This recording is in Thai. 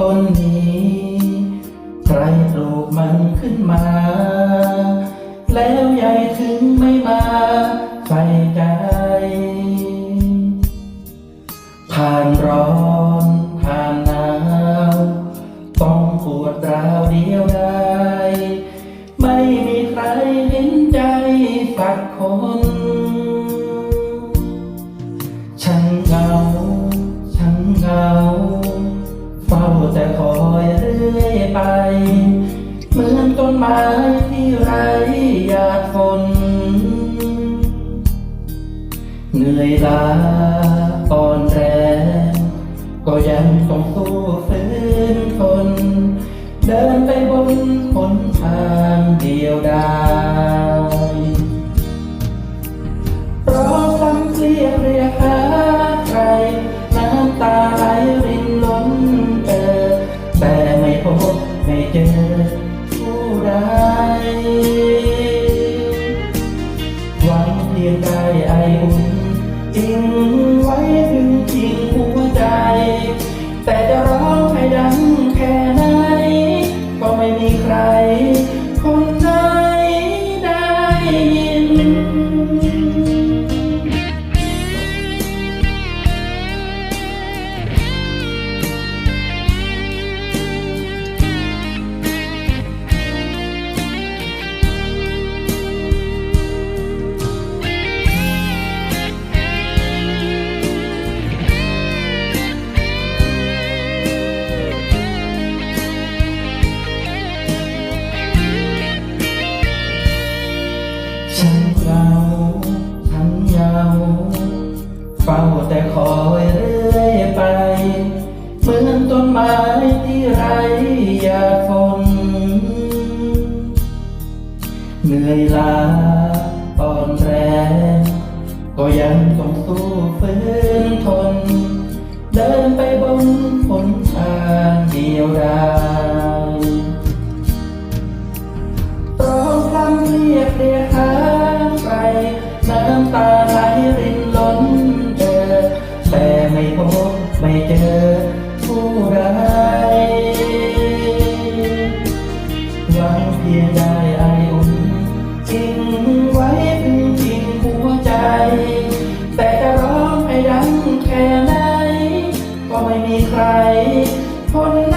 ต้นนี้ ใครปลูกมันขึ้นมา แล้วใหญ่ถึงไม่มาใส่ใจ ผ่านร้อนผ่านหนาว ต้องปวดราวเดียวดายไม่มีใครเห็นใจสักคน ฉันเหงา ไม้ที่ไร้ยากฝนเหนื่อยล้าอ่อนแรงก็ยังต้องสู้ฝืน ใคร เหงาฉันเหงาเฝ้าแต่คอยเรื่อยไป เหมือนต้นไม้ที่ไร้ยาฝนเหนื่อยล้าอ่อนแรงก็ยังต้องสู้ฝืนทน เดินไปบนหนทางเดียวดาย ให้ดังแค่ไม่มีใครคน